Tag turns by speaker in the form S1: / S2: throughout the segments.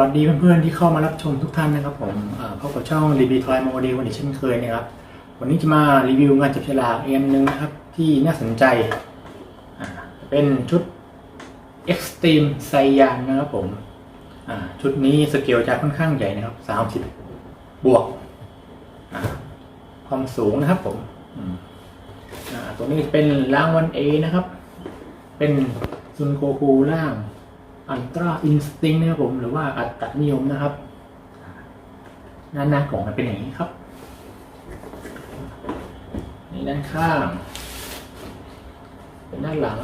S1: วัสดีเพื่อนๆที่เข้ามารับชมทุกท่านนะครับผมเอ่อพบกับช่องรีวิวทอยโมเดลวันนี้เช่นเคยนะครับ วันนี้จะมารีวิวงานจับฉลากเอ็มหนึ่งนะครับที่น่าสนใจ เป็นชุด Extreme ไซยานนะครับผมชุดนี้สเกลจะค่อนข้างใหญ่นะครับ 30 บวก ความสูงนะครับผมตัวนี้เป็นรางวัล A นะครับ เป็นซุนโกคูล่าง อันตราอินสติ้งนะครับผมหรือว่าอัตตนิยมนะครับหน้าหน้ากล่องมันเป็นอย่างนี้ครับนี่ด้านข้างเป็นด้านหลัง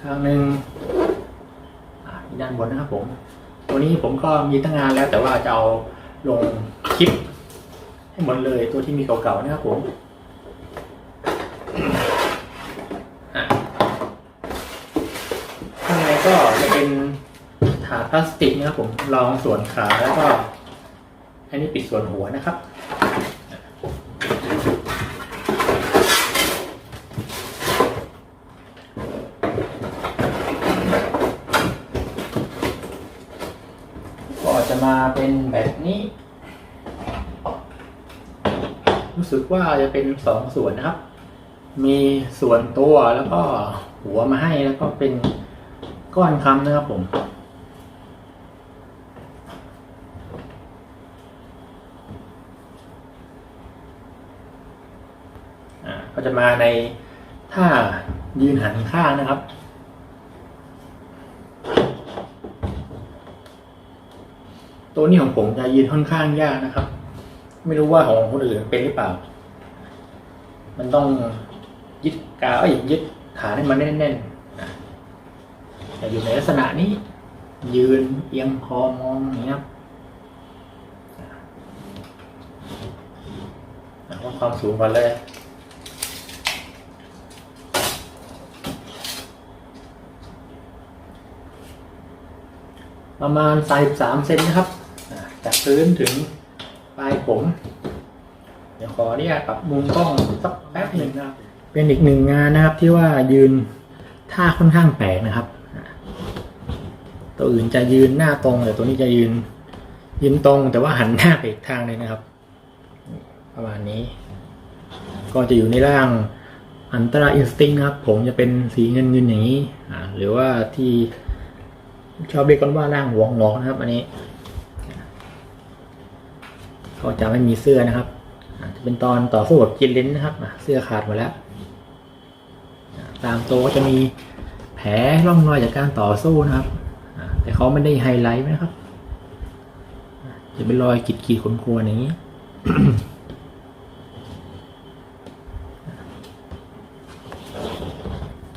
S1: ข้างหนึ่งอีด้านบนนะครับผมตัวนี้ผมก็มีตั้งงานแล้วแต่ว่าจะเอาลงคลิป ให้หมดเลยตัวที่มีเก่าๆนะครับผมอะ ข้างใน ก็จะเป็นถาดพลาสติกนะครับผมรองส่วนขาแล้วก็อันนี้ปิดส่วนหัวนะครับ ก็จะมาเป็นแบบนี้ รู้สึกว่าจะเป็นสองส่วนนะครับ มีส่วนตัวแล้วก็หัวมาให้แล้วก็เป็น ก้อนคำนะครับผมอ่าก็จะมาในท่ายืนหันข้างนะครับตัวนี้ของผมจะยืนค่อนข้างยากนะครับ ไม่รู้ว่าของคนอื่นเป็นหรือเปล่า มันต้องยึดกาวเอ้ยยึดฐานให้มันแน่นๆ จะอยู่ในลักษณะนี้ ยืนเอียงคอมองอย่างนี้ครับอะวัดความสูงก่อนเลยประมาณ33เซนนะครับ จากพื้นถึงปลายผม เดี๋ยวขออนุญาตปรับมุมกล้องสักแป๊บหนึ่งนะครับ เป็นอีกหนึ่งงานนะครับที่ว่ายืนท่าค่อนข้างแปลกนะครับ ตัวอื่นจะยืนหน้าตรงแต่ตัวนี้จะยืน ยืนตรงแต่ว่าหันหน้าไปอีกทางเลยนะครับ ประมาณนี้ ก็จะอยู่ในร่างอันตราอินสติ้งครับ ผมจะเป็นสีเงินเงินอย่างนี้อ่าหรือว่าที่ชอบเรียกกันว่าร่างหัวงอกนะครับ อันนี้ ก็จะไม่มีเสื้อนะครับจะเป็นตอนต่อสู้กับกินเลนนะครับเสื้อขาดหมดแล้ว ตามตัวก็จะมีแผลร่องรอยจากการต่อสู้นะครับ แต่เขาไม่ได้ไฮไลท์นะครับ จะเป็นรอยขีดขีดขนๆอย่างนี้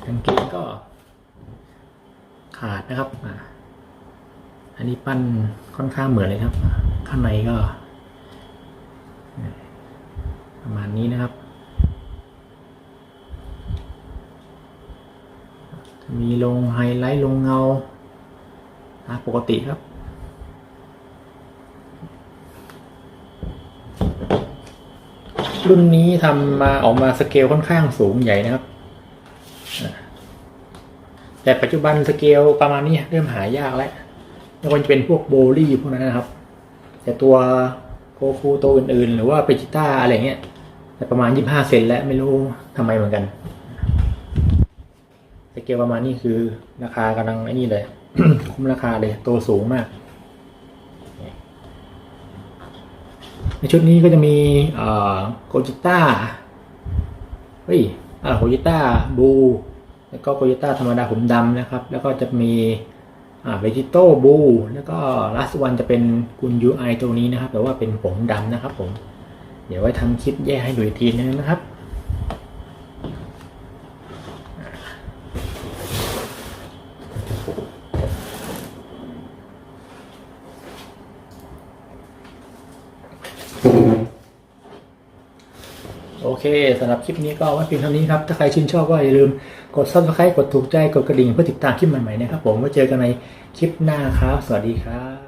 S1: กางเกงก็ขาดนะครับ อันนี้ปั้นค่อนข้างเหมือนเลยครับ ข้างในก็ ประมาณนี้นะครับ มีลงไฮไลท์ลงเงา ปกติครับ รุ่นนี้ทำมาออกมาสเกลค่อนข้างสูงใหญ่นะครับ แต่ปัจจุบันสเกลประมาณนี้เริ่มหายากแล้วไม่ว่าจะเป็นพวกโบลี่พวกนั้นนะครับ แต่ตัวโกคูตัวอื่นๆ หรือว่าเปจิต้าอะไรเงี้ยแต่ประมาณ 25 เซนแล้วไม่รู้ทำไมเหมือนกันสเกลประมาณนี้คือราคากำลังไอ้นี่เลย คุ้มราคาเลยตัวสูงมาก ในชุดนี้ก็จะมีเอ่อโกจิต้าเฮ้ยอ่าโกจิต้าบูแล้วก็โกจิต้าธรรมดาผมดำนะครับ แล้วก็จะมีอ่าเวจิโต้บูแล้วก็ลัสวันจะเป็นกุนยูไอตัวนี้นะครับแต่ว่าเป็นผมดำนะครับผม เดี๋ยวไว้ทำคลิปแยกให้ดูอีกทีนึงนะครับ โอเคสำหรับคลิปนี้ก็ไว้เพียงเท่านี้ครับ ถ้าใครชื่นชอบก็อย่าลืมกด subscribe กดถูกใจ กดกระดิ่งเพื่อติดตามคลิปใหม่ๆนะครับผมไว้เจอกันในคลิปหน้าครับ สวัสดีครับ